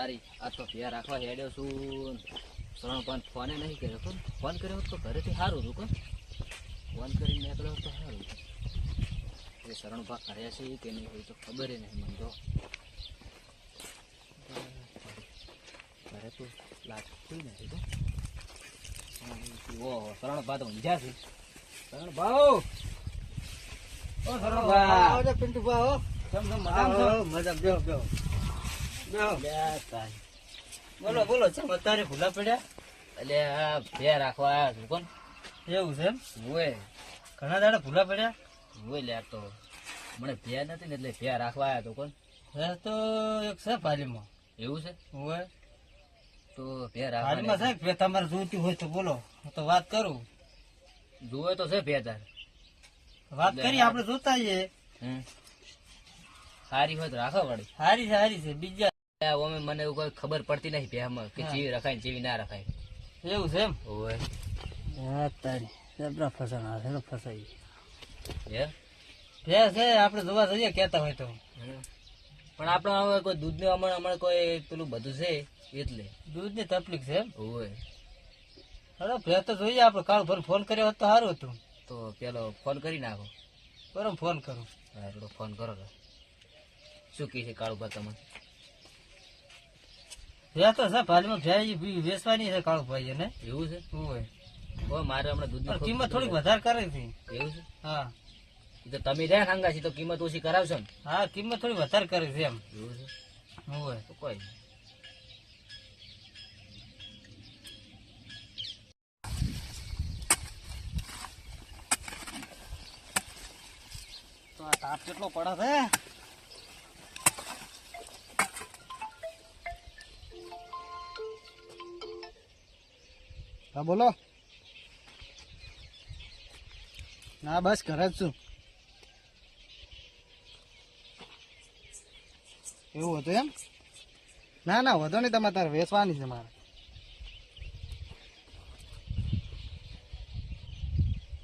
તારી આ તો ફેર રાખવા હેડ્યો છું. ત્રણ પાંચ ફોને નહીં કર્યો કોણ ફોન કર્યો તો ઘરેથી સારું હતું કોણ? ફોન કરીને નીકળ્યો તો સારું એ શરણ ભાગ કર્યા છે કે નહીં હોય તો ખબર નહીં મને તો. ઘરે તો લાગતું નથી તો. ઓહો શરણ ભા તો ઊંઝા છે. શરણ ભાવ ઓ શરણ ભા. પિન્ટુ ભાઈ કેમ કેમ મજામાં મજા બેહો. બોલો બોલો ચમ અત્યારે ભૂલા પડ્યા? એટલે આ ભે રાખવા આવ્યા છું કોણ? એવું છે એમ? હોય ઘણા દાડા ભૂલા પડ્યા? હોય લે તો મને ભે નથી ને એટલે ભે રાખવા આવ્યા તો કોણ? હે તો એક છે પાલીમાં. એવું છે? હોય તો ભે રાખવા છે ભે તમારે જોઈતી હોય તો બોલો હું તો વાત કરું. જોવે તો છે ભે તાર. વાત કરી આપણે જોતા જઈએ સારી હોય તો રાખો વળી સારી છે સારી છે બીજા ઓમે મને એવું કોઈ ખબર પડતી નહીં ભેમાં કે જીવી રખાય ને ચીવી ના રખાય. એવું છે એમ? હોય હા તારી જબરા ફસાણા છે ને ફસાઈ હે? ભે છે આપણે જોવા જઈએ કેતા હોય તો. પણ આપણે હવે કોઈ દૂધનું હમણાં હમણાં કોઈ પેલું બધું છે? એટલે. દૂધની તકલીફ છે એમ? હોય અરે ભે તો જોઈએ આપણે કાલ ભર ફોન કર્યો હોત તો સારું હતું. તો પેલો ફોન કરી નાખો. બરાબર ફોન કરું. હા ફોન કરો શું કહે છે કાળુભા તમને ભે છે પાલીમાં ભે વેચવાની છે કાળુ ને? એવું છે? હોય? ઓ મારે હમણાં દૂધની કિંમત થોડીક વધારે કરે છે. છે. એવું છે? હા. તો તમે રહ્યા ખાંગા તો કિંમત ઓછી કરાવશો ને? હા કિંમત થોડી વધારે કરે છે એમ. એવું છે? હોય? તો કોઈ તો આ તાપ કેટલો પડે છે? હા, બોલો. ના, બસ, ઘરે જ છું. એવું હતું એમ? ના ના, વધો નહીં, તમારે તારે વેચવાની છે મારે.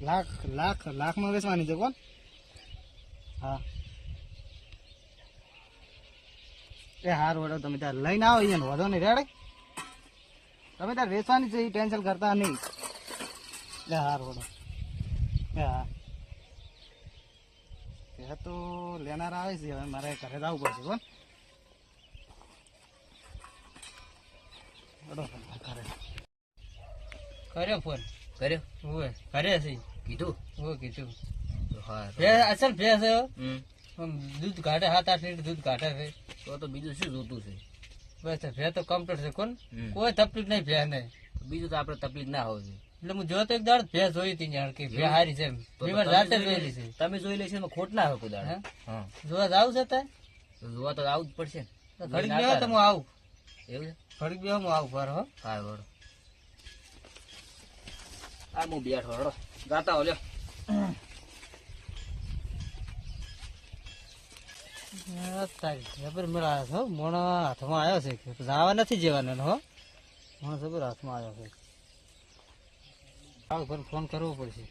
લાખ લાખ, લાખમાં વેચવાની છે કોણ? હા. એ હાર વડો તમે ત્યાં લઈને આવો અહીંયા વધો નહીં, રેડે? તમે તાર વેચવાની છે એ ટેન્શન કરતા નહીં. લે હાર વડો હા. તો લેનાર આવે છે હવે મારે ઘરે જવું પડશે કોણ કર્યો ફોન કર્યો? ઓય કર્યો છે. કીધું? ઓય કીધું. અસલ ભે છે હમ. આમ દૂધ કાઢે સાત આઠ લીટર દૂધ કાઢે છે. તો તો બીજું શું જોતું છે? બસ ભે તો કમ્પ્લીટ છે. કોણ? કોઈ તકલીફ નહીં ભે નહીં. બીજું તો આપણે તકલીફ ના હોવી જોઈએ. એટલે હું જોતો એક દાડ ભે જોઈ હતી જાણ કે ભે હારી છે બીમાર તમે જાતે જોઈ જોયેલી છે. તમે જોઈ લેશો એમાં ખોટ ના હોય દાડ. હે? જોવા જાવ છે તે જોવા તો આવું જ પડશે. ઘડીક ના તો હું આવું. એવું ઘડીક બેહો હું આવું પર હો. હા બરો આ હું બેઠો હળો ગાતા હો લ્યો આ તારી જબર મેળા છો મોણો હાથમાં આવ્યો છે જવા નથી જવાનો હો. મોણો હાથમાં આવ્યો છે. આવું પર ફોન કરવો પડશે.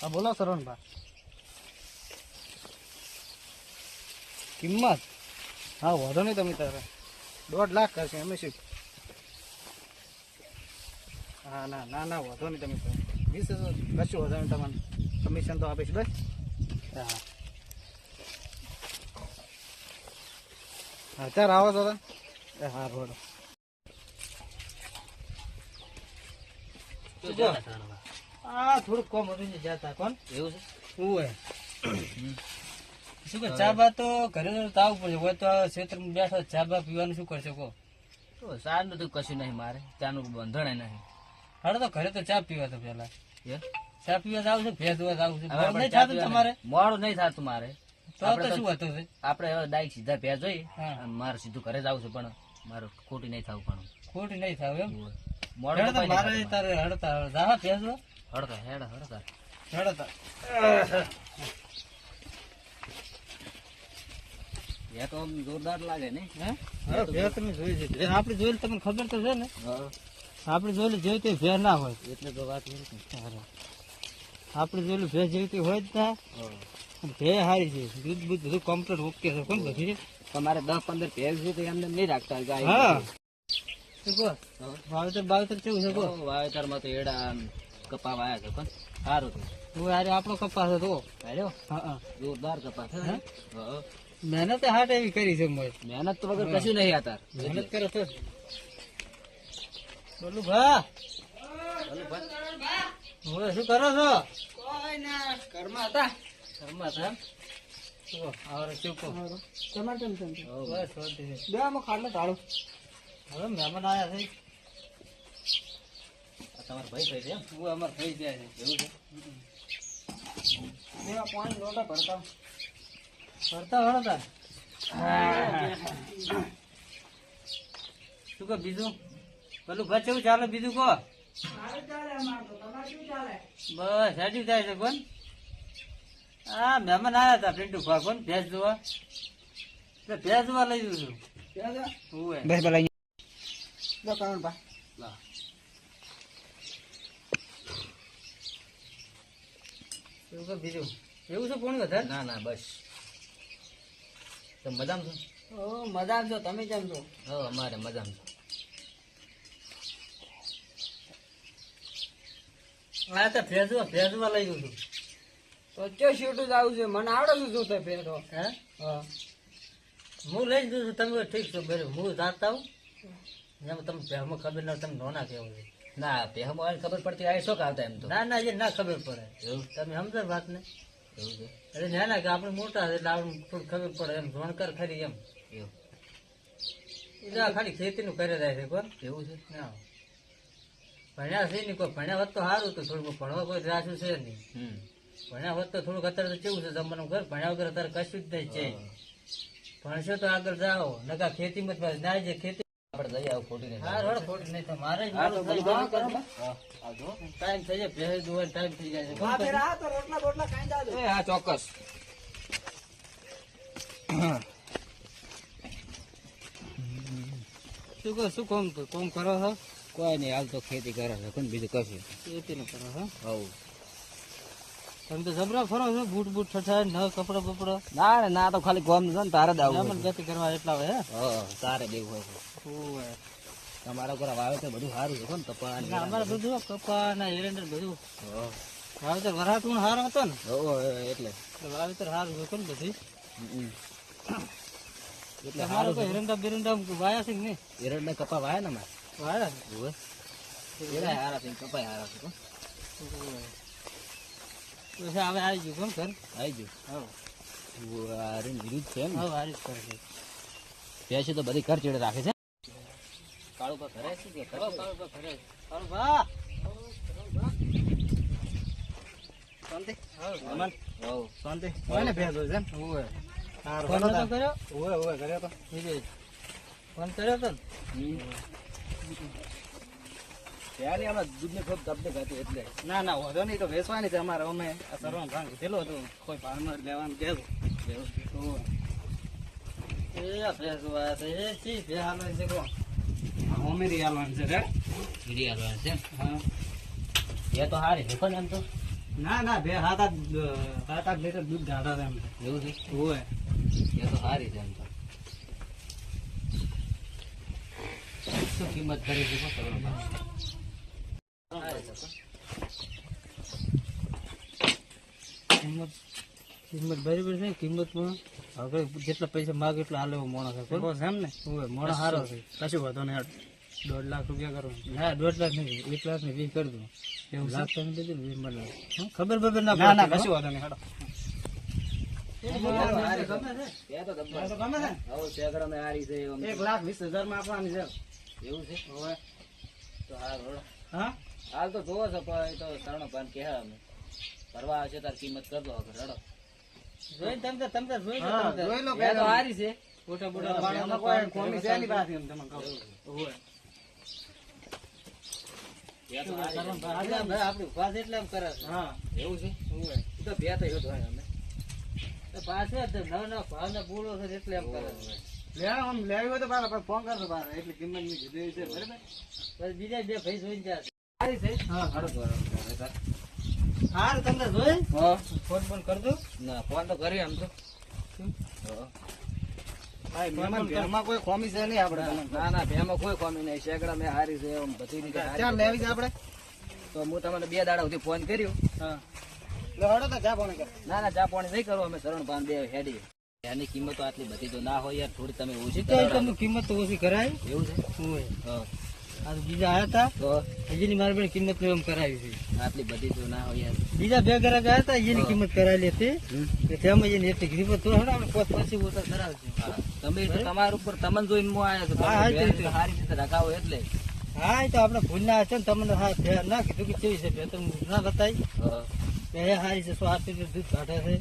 હા, બોલો શરણભા કિંમત? હા વધો નહીં તમે તારે. દોઢ લાખ કરશે અમે શું? હા ના ના ના વધો નહીં તમે વીસ હજાર કશું વધો નહીં તમને કમિશન તો આપીશ બસ. હા. અત્યારે આવો દાદા એ હા બોલો આ થોડુંક કોમ હતું જતા કોણ? એવું છે? ઓય શું કે ચા બા તો ઘરે તો આવવું પડશે હોય તો ક્ષેત્રમાં બેઠો ચા બા પીવાનું શું કરશે કો તો સારું તો કશું નહીં મારે ચાનું બંધણ નહીં. હાડો તો ઘરે તો ચા પીવા તો પેલા ચા પીવા જાવ છે ભેંસ દોવા જાવ છે મોડું નહીં થતું તમારે? મોડું નહીં થતું મારે. તો શું હતું છે? આપણે હવે ડાયરેક્ટ સીધા ભેજ જોઈએ મારે સીધું ઘરે જવું છે પણ મારે ખોટી નહીં થવું પણ. ખોટી નહીં થાવ એમ? મોડું તો મારે તારે હડતા જાવા ભેંસ દો હેડા હેડ હડતા હેડો તો એ તો આમ જોરદાર લાગે ને હે? તમે જોઈ છે આપણે જોઈ તમને ખબર તો છે ને? આપણે જોયેલું જેવી તે ભેર ના હોય. એટલે તો વાત આપણે જોયેલું ભેર જેવી તે હોય જ ના. ભે હારી છે. દૂધ બૂધ બધું કમ્પ્લીટ ઓકે છે. કોણ બધી? તમારે દસ પંદર ભેર છે તો એમને નહીં રાખતા ગાય હા. વાવેતર કેવું છે વાવેતરમાં તો એડા કપા વાયા છે પણ સારું હતું હું યાર આપણો કપાસ હતો જોરદાર કપાસ છે. હે? મહેનત હાટ એવી કરી છે મોય. મહેનત તો વગર કશું નહીં આતાર મહેનત કરો તો બોલું ભા હવે શું કરો છો? ઘરમાં હતા. ઘરમાં હતા એમ? જુઓ, આવરે. ચૂકો. બસ, હવે મહેમાન આયા છે. આ તમારા ભાઈ ભાઈ છે એમ? હું અમાર થઈ જાય છે. એવું છે? ફરતા વળતા શું કહો બીજું? પેલું ભા કેવું ચાલે? બીજું કહો. બસ હેડી જાય છે કોણ? હા મહેમાન આવ્યા હતા પિન્ટુ ભા કોણ? ભેંસ જોવા. ભેંસ જોવા લઈ જઉં છું. લા. શું કહો બીજું? એવું છે કોણ વધારે? ના ના બસ. તો મજામાં છો? ઓ મજા છો. તમે કેમ છો? હા અમારે મજામાં છો. હા તો ભેજવા ભેજવા લઈ જઉં છું. તો કયો શૂટું જ આવું છે? મને આવડે શું થાય ફેરવો હે? હા. હું લઈ જઉં છું. તમે ઠીક છો બરાબર હું જાણતા આવું એમ તમે પહેમાં ખબર ના તમે નોના કેવું છે. ના પેહમાં ખબર પડતી આ શોખ આવતા એમ તો. ના ના એ ના ખબર પડે. એવું? તમે સમજો વાત ને. અરે ના ના કે આપણે મોટા એટલે આપણે થોડું ખબર પડે એમ જોણકર ખરી એમ. એવું. એ તો આ ખાલી ખેતીનું કરે જાય છે કોણ? એવું છે? ના ભણ્યા છે નહીં કોઈ ભણ્યા હોત તો સારું તો થોડું ભણવા કોઈ રાખ્યું છે નહીં. ભણ્યા હોત તો થોડુંક અત્યારે તો કેવું છે જમવાનું ઘર ભણ્યા વગર અત્યારે કશું જ નહીં છે. ભણશો તો આગળ જાઓ નકા ખેતીમાં જ ના જે ખેતી આપણે આવું ખોટી નહીં હા રોડ ખોટી નહીં. ટાઈમ થઈ જાય હા? એ હા ચોક્કસ શું કહો શું કોમ કોમ કરો છો કોઈ નહીં હાલ તો ખેતી કરે છે કોણ બીજું કશું ખેતી ન કરો હા હવ તમે તો જબરા ફરો છો બૂટ બૂટ ઠઠાર ન કપડા બપડા? ના ના તો ખાલી કોમ છે ને તારે જ આવું મહેમાન ગતિ કરવા એટલા હોય હે? તારે દેવું હોય. તમારા ઘરે વાવેતર બધું સારું છે ને કપા ને ના, અમારે બધું કપા ના એરંડર બધું. વાવેતર વરાટું સારો હતો ને? હો, એટલે. વાવેતર સારું છે કોણ બધી? એટલે સારું કોઈ એરંડા બેરંડા વાયા છે ને ને કપા વાયા ને અમારે? વાયા? છે ઓવે. એરાય હારા છે કપાય હારા છે હવે આવી ગયું કોણ ઘર આવી ગયું હા રીન વિરુદ્ધ છે એમ હવે હારી જ કરે છે તો બધી ઘર ચેડે રાખે છે કાળું પા ઘરે છે કે કાળો, કાળો ઘરે. કાળો બા. શાંતિ? અમન શાંતિ? હોય ને છે એમ? ઓવે. સારું, ફોન ભલો નતો તાર. કર્યો? તો. ફોન કર્યો ને? ત્યારે આમાં દૂધની ખૂબ તબલીક હતી એટલે. ના ના વધો નહીં તો વેચવાની છે અમારે. અમે આ સરવાનું ભાંગ હતું. કોઈ ભાવમાં લેવાનું કહેલું એ આ ભેંસ વાયા એ ચી ભેંસ હાલવાની છે કહો અમેરી છે રે. ગીરી છે હા. એ તો હારી છે પણ એમ તો. ના ના બે હાથ આઠ સાત આઠ લીટર દૂધ ગાઢા છે એમ. એવું છે? હોય. એ તો સારી છે એમ તો. શું કિંમત કરી છે શું કરવાનું હારી છે પણ. કિંમત કિંમત બરાબર છે કિંમતમાં હવે જેટલા પૈસા માગે એટલા હાલે એવો માણસ છે બસ એમ ને? હોય માણસ સારો છે. કશું વાંધો નહીં દોઢ લાખ રૂપિયા કરો. ના દોઢ લાખ નહીં એક લાખ ને વીસ કરી દો એવું લાખ તમે દીધું વીસ મળે ખબર બબર ના ના ના કશું વાંધો નહીં હાડો. હવ, એક લાખ વીસ હજારમાં આપવાની છે. એવું છે? તો હા હા? હાલ તો જોવો છો પણ એ તો શરણો ભાન કહે અમે. ભરવા આવશે તાર કિંમત કરજો હવે રડો જોઈ તમે તમે જોઈ લો જોઈ લો કે તો હારી છે. ફોટા બોટા પાડવાના કોઈ કોમી છે ની પાછી એમ તમને કહું. હોય. છે. વાત એટલે એમ કરે. હા. એવું છે? હોય. તો બે તો એવું હોય અમે તો પાછો નવ નવ ભાવના બૂળો છે એટલે એમ કરે લેવી હોય તો બાર ફોન કરજો બાર એટલી કિંમતની કીધી છે બરાબર? બીજા બે ભાઈ જોઈ હા હારું તો હારું. હારું તમને જોઈ? ફોન ફોન કરજો ના ફોન તો કરી આમ તો. હા. ઘરમાં કોઈ કોમી છે નહીં આપણે ના ના ભેમાં કોઈ કોમી નહીં. શેકડા મેં હારી છે એમ બધી રીતે હારી લેવી છે આપણે? તો હું તમને બે દાડા સુધી ફોન કર્યો. હા. તો ચા પાણી ના ના ચા પાણી નહીં કરો અમે શરણ પાન બે હેડી એની કિંમતો આટલી બધી તો ના હોય યાર થોડી તમે ઓછી કિંમત તો ઓછી કરાય? એવું છે? બીજા આવ્યા હતા તો? હજીની મારી બેન કિંમત એમ કરાવી છે. આટલી બધી તો ના હોય બીજા બે ગ્રાહક આવ્યા હતા એની કિંમત કરાવી હતી. તેમાં એની એટલી કીધી તો આપણે પોત પછી ઉતાર કરાવશું તમે તમારા ઉપર તમને જોઈને હું આવ્યા છું. સારી રીતે રખાવો એટલે. હા એ તો આપણે ભૂલ ના હશે ને તમને હા ના કીધું કે કેવી છે બે તો ના બતાવી. હા. એ સારી છે સો આઠ દૂધ કાઢે છે.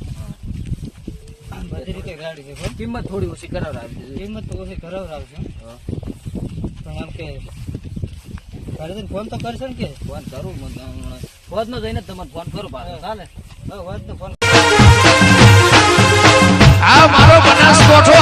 બધી રીતે ગાડી છે કિંમત થોડી ઓછી કરાવડાવી દેજો. કિંમત તો ઓછી કરાવડાવશે. પણ આમ કે ઘરે ફોન તો કરશે ને કે? ફોન કરું હું તો નો જઈને તમારે તમને ફોન કરું પાછો. ચાલે? હવે વાત તો ફોન આ મારો બનાસકોઠો